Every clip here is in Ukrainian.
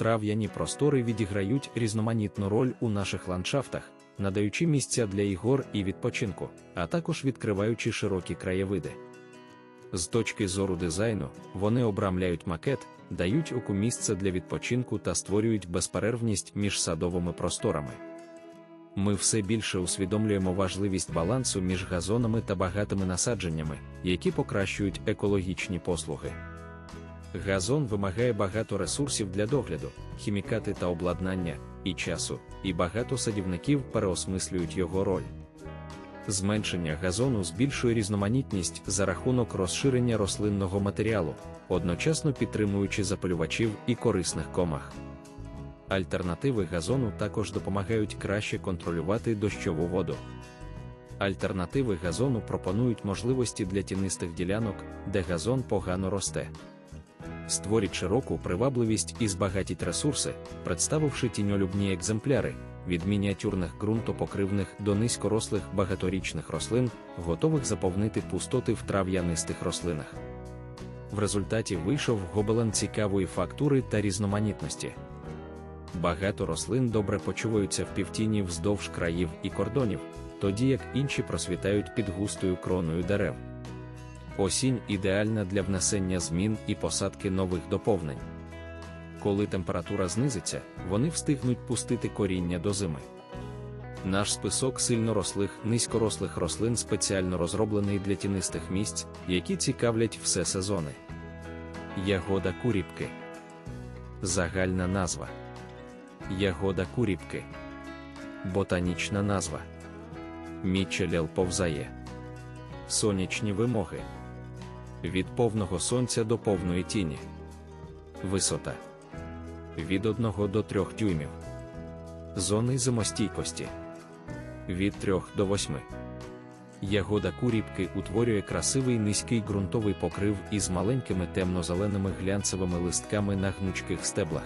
Трав'яні простори відіграють різноманітну роль у наших ландшафтах, надаючи місця для ігор і відпочинку, а також відкриваючи широкі краєвиди. З точки зору дизайну, вони обрамляють макет, дають оку місце для відпочинку та створюють безперервність між садовими просторами. Ми все більше усвідомлюємо важливість балансу між газонами та багатими насадженнями, які покращують екологічні послуги. Газон вимагає багато ресурсів для догляду, хімікати та обладнання, і часу, і багато садівників переосмислюють його роль. Зменшення газону збільшує різноманітність за рахунок розширення рослинного матеріалу, одночасно підтримуючи запалювачів і корисних комах. Альтернативи газону також допомагають краще контролювати дощову воду. Альтернативи газону пропонують можливості для тінистих ділянок, де газон погано росте. Створіть широку привабливість і збагатіть ресурси, представивши тіньолюбні екземпляри, від мініатюрних ґрунтопокривних до низькорослих багаторічних рослин, готових заповнити пустоти в трав'янистих рослинах. В результаті вийшов гобелен цікавої фактури та різноманітності. Багато рослин добре почуваються в півтіні вздовж країв і кордонів, тоді як інші просвітають під густою кроною дерев. Осінь ідеальна для внесення змін і посадки нових доповнень. Коли температура знизиться, вони встигнуть пустити коріння до зими. Наш список сильно рослих, низькорослих рослин спеціально розроблений для тінистих місць, які цікавлять все сезони. Ягода куріпки. Загальна назва. Ягода куріпки. Ботанічна назва. Мічелел повзає. Сонячні вимоги. Від повного сонця до повної тіні. Висота від 1 до 3 дюймів. Зони зимостійкості від 3 до 8. Ягода куріпки утворює красивий низький ґрунтовий покрив із маленькими темно-зеленими глянцевими листками на гнучких стеблах.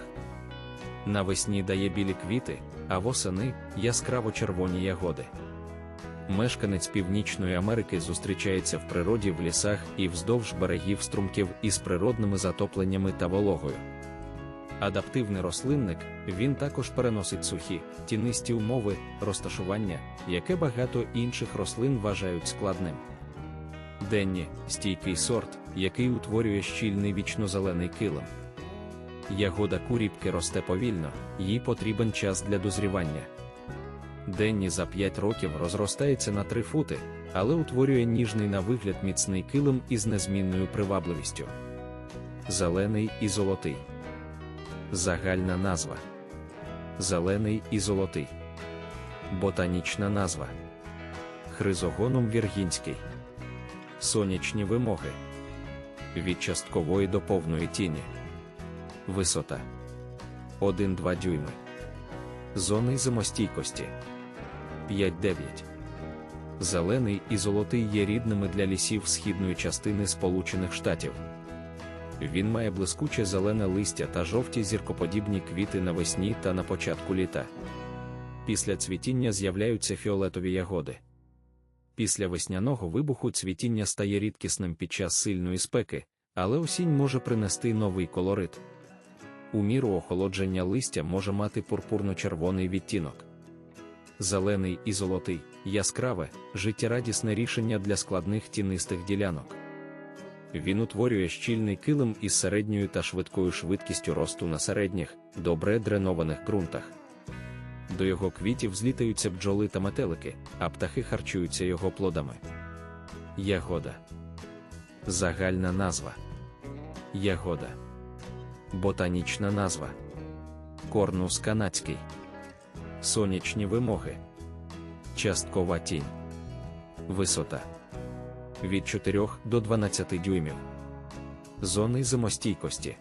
Навесні дає білі квіти, а восени яскраво червоні ягоди. Мешканець Північної Америки зустрічається в природі в лісах і вздовж берегів струмків із природними затопленнями та вологою. Адаптивний рослинник він також переносить сухі, тінисті умови, розташування, яке багато інших рослин вважають складним. Денні стійкий сорт, який утворює щільний вічнозелений килим. Ягода куріпки росте повільно, їй потрібен час для дозрівання. Денні за 5 років розростається на 3 фути, але утворює ніжний на вигляд міцний килим із незмінною привабливістю. Зелений і золотий. Загальна назва. Зелений і золотий. Ботанічна назва. Хризогоном Віргінський. Сонячні вимоги. Від часткової до повної тіні. Висота 1-2 дюйми. Зони зимостійкості 5-9. Зелений і золотий є рідними для лісів східної частини Сполучених Штатів. Він має блискуче зелене листя та жовті зіркоподібні квіти навесні та на початку літа. Після цвітіння з'являються фіолетові ягоди. Після весняного вибуху цвітіння стає рідкісним під час сильної спеки, але осінь може принести новий колорит. У міру охолодження листя може мати пурпурно-червоний відтінок. Зелений і золотий, яскраве, життєрадісне рішення для складних тінистих ділянок. Він утворює щільний килим із середньою та швидкою швидкістю росту на середніх, добре дренованих ґрунтах. До його квітів злітаються бджоли та метелики, а птахи харчуються його плодами. Ягода. Загальна назва. Ягода. Ботанічна назва. Корнус канадський. Сонячні вимоги. Часткова тінь. Висота від 4 до 12 дюймів. Зони зимостійкості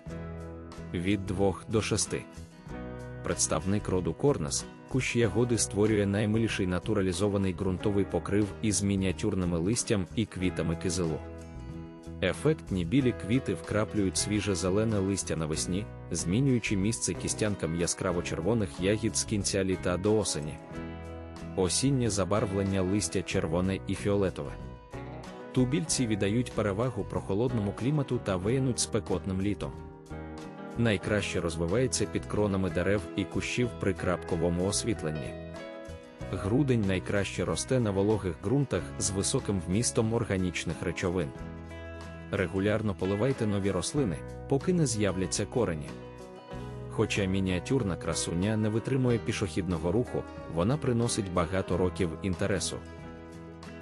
від 2 до 6. Представник роду Корнес, кущ ягоди створює наймиліший натуралізований ґрунтовий покрив із мініатюрними листям і квітами кизилу. Ефектні білі квіти вкраплюють свіже зелене листя навесні, змінюючи місце кістянкам яскраво-червоних ягід з кінця літа до осені. Осіннє забарвлення листя червоне і фіолетове. Тубільці віддають перевагу прохолодному клімату та виянуть спекотним літом. Найкраще розвивається під кронами дерев і кущів при крапковому освітленні. Грудень найкраще росте на вологих ґрунтах з високим вмістом органічних речовин. Регулярно поливайте нові рослини, поки не з'являться корені. Хоча мініатюрна красуня не витримує пішохідного руху, вона приносить багато років інтересу.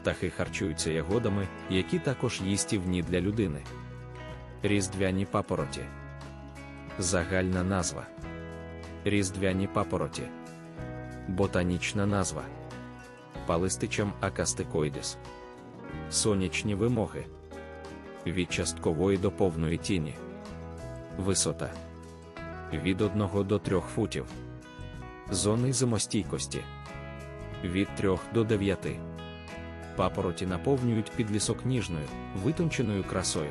Птахи харчуються ягодами, які також їстівні для людини. Різдвяні папороті. Загальна назва. Різдвяні папороті. Ботанічна назва. Палистичам акастикоїдес. Сонячні вимоги. Від часткової до повної тіні. Висота. Від 1 до 3 футів. Зони зимостійкості. Від 3 до 9. Папороті наповнюють підлісок ніжною, витонченою красою.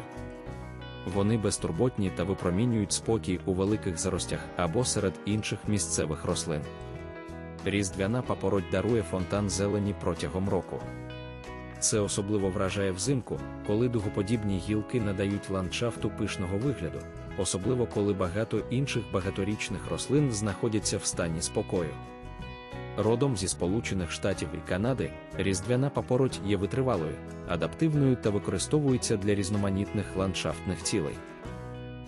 Вони безтурботні та випромінюють спокій у великих заростях або серед інших місцевих рослин. Різдвяна папороть дарує фонтан зелені протягом року. Це особливо вражає взимку, коли дугоподібні гілки надають ландшафту пишного вигляду, особливо коли багато інших багаторічних рослин знаходяться в стані спокою. Родом зі Сполучених Штатів і Канади, різдвяна папороть є витривалою, адаптивною та використовується для різноманітних ландшафтних цілей.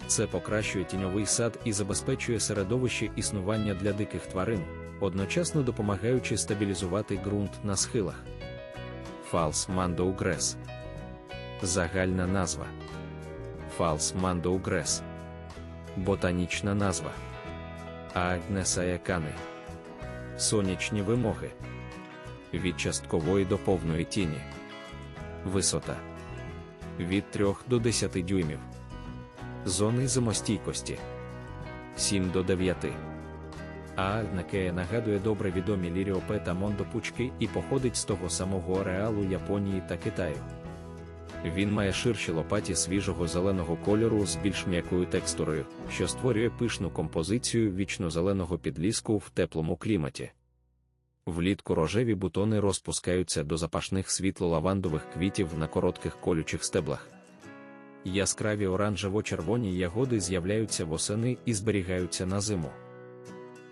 Це покращує тіньовий сад і забезпечує середовище існування для диких тварин, одночасно допомагаючи стабілізувати ґрунт на схилах. Фалс мандоугрес. Загальна назва. Фалс мандоугрес. Ботанічна назва. Агнесаякани. Сонячні вимоги. Від часткової до повної тіні. Висота. Від 3 до 10 дюймів. Зони зимостійкості. 7 до 9. А Накея нагадує добре відомі ліріопе та мондопучки і походить з того самого ареалу Японії та Китаю. Він має ширші лопаті свіжого зеленого кольору з більш м'якою текстурою, що створює пишну композицію вічно-зеленого підліску в теплому кліматі. Влітку рожеві бутони розпускаються до запашних світло-лавандових квітів на коротких колючих стеблах. Яскраві оранжево-червоні ягоди з'являються восени і зберігаються на зиму.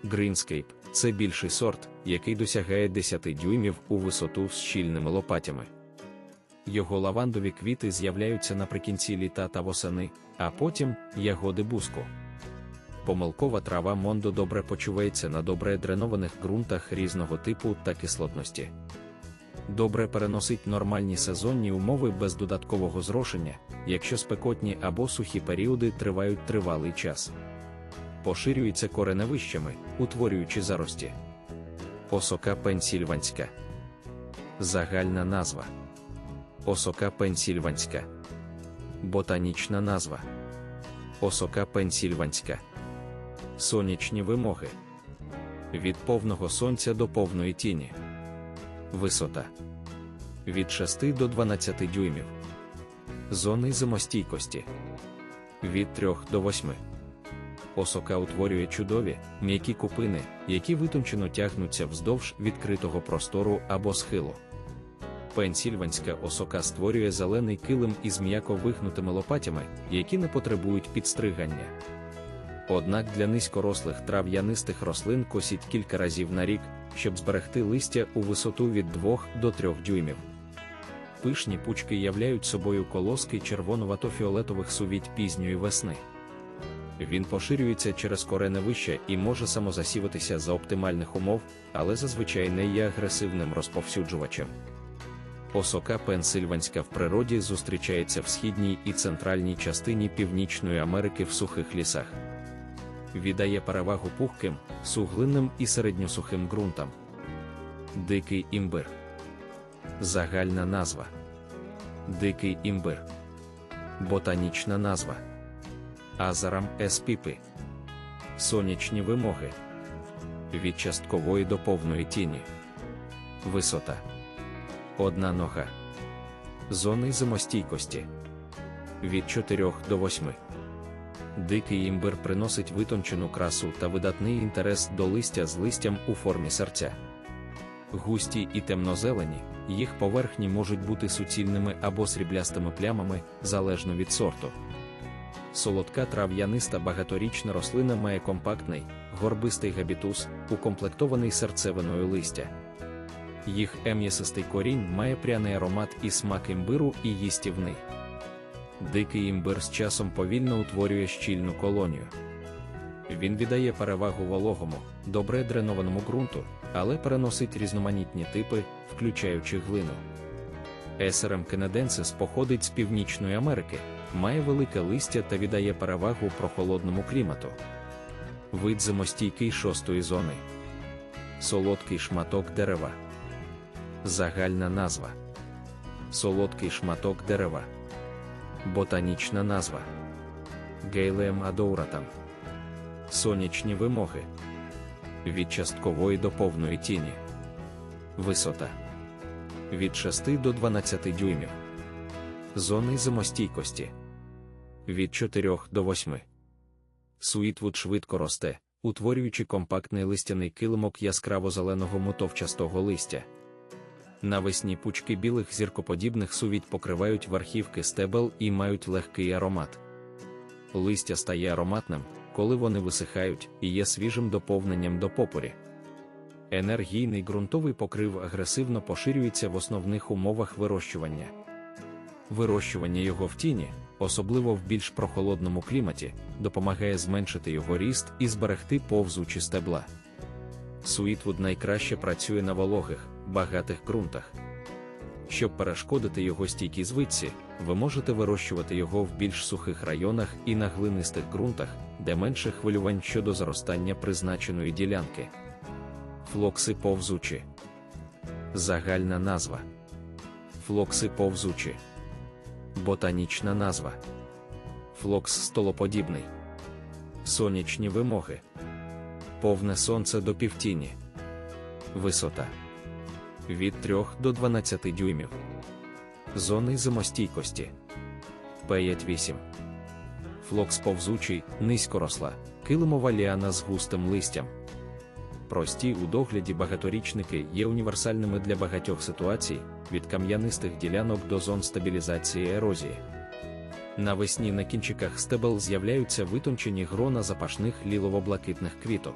Greenscape – це більший сорт, який досягає 10 дюймів у висоту з щільними лопатями. Його лавандові квіти з'являються наприкінці літа та восени, а потім ягоди буску. Помилкова трава Мондо добре почувається на добре дренованих ґрунтах різного типу та кислотності. Добре переносить нормальні сезонні умови без додаткового зрошення, якщо спекотні або сухі періоди тривають тривалий час. Поширюється кореневищами, утворюючи зарості. Осока пенсільванська. Загальна назва. Осока пенсільванська. Ботанічна назва. Осока пенсільванська. Сонячні вимоги. Від повного сонця до повної тіні. Висота. Від 6 до 12 дюймів. Зони зимостійкості. Від 3 до 8. Осока утворює чудові, м'які купини, які витончено тягнуться вздовж відкритого простору або схилу. Пенсільванська осока створює зелений килим із м'яко вигнутими лопатями, які не потребують підстригання. Однак для низькорослих трав'янистих рослин косіть кілька разів на рік, щоб зберегти листя у висоту від 2 до 3 дюймів. Пишні пучки являють собою колоски червонувато-фіолетових сувіть пізньої весни. Він поширюється через кореневище і може самозасіватися за оптимальних умов, але зазвичай не є агресивним розповсюджувачем. Осока пенсильванська в природі зустрічається в східній і центральній частині Північної Америки в сухих лісах. Віддає перевагу пухким, суглинним і середньосухим ґрунтам. Дикий імбир. Загальна назва. Дикий імбир. Ботанічна назва. Азарам еспіпи. Сонячні вимоги. Від часткової до повної тіні. Висота. Одна нога. Зони зимостійкості. Від 4 до 8. Дикий імбир приносить витончену красу та видатний інтерес до листя з листям у формі серця. Густі і темнозелені, їх поверхні можуть бути суцільними або сріблястими плямами залежно від сорту. Солодка трав'яниста багаторічна рослина має компактний, горбистий габітус, укомплектований серцевиною листя. Їх ем'ясистий корінь має пряний аромат і смак імбиру і їстівний. Дикий імбир з часом повільно утворює щільну колонію. Він віддає перевагу вологому, добре дренованому ґрунту, але переносить різноманітні типи, включаючи глину. Есерем кенеденсис походить з Північної Америки, має велике листя та віддає перевагу прохолодному клімату. Вид зимостійкий шостої зони. Солодкий шматок дерева. Загальна назва. Солодкий шматок дерева. Ботанічна назва. Гейлеем адоуратам. Сонячні вимоги. Від часткової до повної тіні. Висота. Від 6 до 12 дюймів. Зони зимостійкості. Від 4 до 8. Суїтвуд швидко росте, утворюючи компактний листяний килимок яскраво-зеленого мотовчастого листя. Навесні пучки білих зіркоподібних сувідь покривають верхівки стебел і мають легкий аромат. Листя стає ароматним, коли вони висихають і є свіжим доповненням до попорі. Енергійний ґрунтовий покрив агресивно поширюється в основних умовах вирощування. Вирощування його в тіні, особливо в більш прохолодному кліматі, допомагає зменшити його ріст і зберегти повзучі стебла. Суїтвуд найкраще працює на вологих, багатих ґрунтах. Щоб перешкодити його стійкій звитці, ви можете вирощувати його в більш сухих районах і на глинистих ґрунтах, де менше хвилювань щодо зростання призначеної ділянки. Флокси повзучі. Загальна назва. Флокси повзучі. Ботанічна назва. Флокс столоподібний. Сонячні вимоги. Повне сонце до півтіні. Висота. Від 3 до 12 дюймів. Зони зимостійкості. 5-8. Флокс повзучий, низькоросла, килимова ліана з густим листям. Прості у догляді багаторічники є універсальними для багатьох ситуацій, від кам'янистих ділянок до зон стабілізації ерозії. Навесні на кінчиках стебел з'являються витончені грона запашних лілово-блакитних квіток.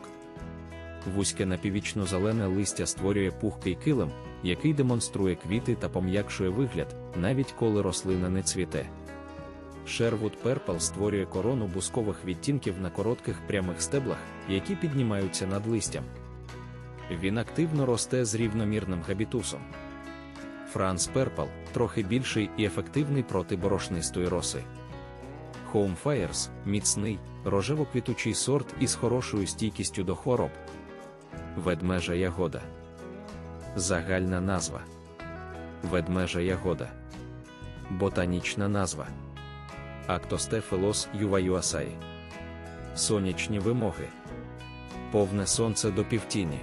Вузьке напіввічно-зелене листя створює пухкий килим, який демонструє квіти та пом'якшує вигляд, навіть коли рослина не цвіте. Sherwood Purple створює корону бускових відтінків на коротких прямих стеблах, які піднімаються над листям. Він активно росте з рівномірним габітусом. Франс Purple трохи більший і ефективний проти борошнистої роси. Home Fires – міцний, рожево-квітучий сорт із хорошою стійкістю до хвороб. Ведмежа ягода. Загальна назва. Ведмежа ягода. Ботанічна назва. Актостефилос юваюасаї. Сонячні вимоги. Повне сонце до півтіні.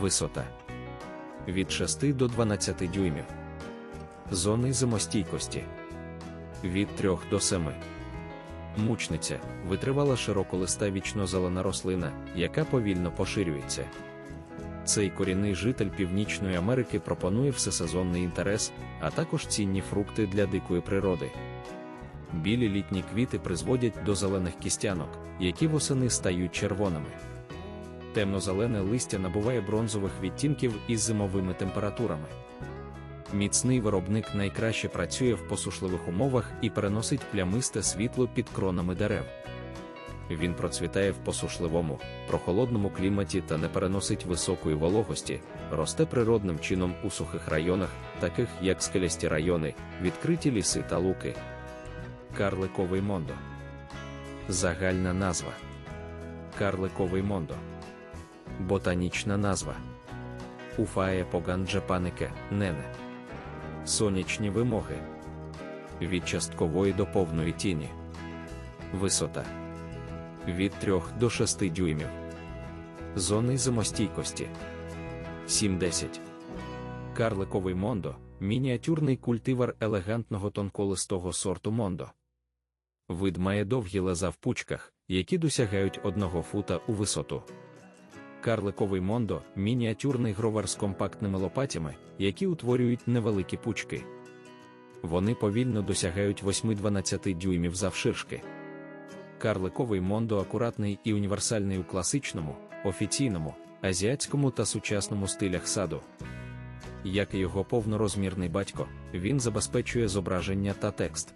Висота. Від 6 до 12 дюймів. Зони зимостійкості. Від 3 до 7. Мучниця витривала широколиста вічно-зелена рослина, яка повільно поширюється. Цей корінний житель Північної Америки пропонує всесезонний інтерес, а також цінні фрукти для дикої природи. Білі літні квіти призводять до зелених кістянок, які восени стають червоними. Темно-зелене листя набуває бронзових відтінків із зимовими температурами. Міцний виробник найкраще працює в посушливих умовах і переносить плямисте світло під кронами дерев. Він процвітає в посушливому, прохолодному кліматі та не переносить високої вологості, росте природним чином у сухих районах, таких як скелясті райони, відкриті ліси та луки. Карликовий мондо. Загальна назва. Карликовий мондо. Ботанічна назва. Уфає поганджапанике, нене. Сонячні вимоги. Від часткової до повної тіні. Висота. Від 3 до 6 дюймів. Зони зимостійкості. 7-10. Карликовий мондо мініатюрний культивар елегантного тонколистого сорту мондо. Вид має довгі леза в пучках, які досягають 1 фута у висоту. Карликовий мондо мініатюрний гровер з компактними лопатями, які утворюють невеликі пучки. Вони повільно досягають 8-12 дюймів завширшки. Карликовий мондо акуратний і універсальний у класичному, офіційному, азіатському та сучасному стилях саду. Як і його повнорозмірний батько, він забезпечує зображення та текст.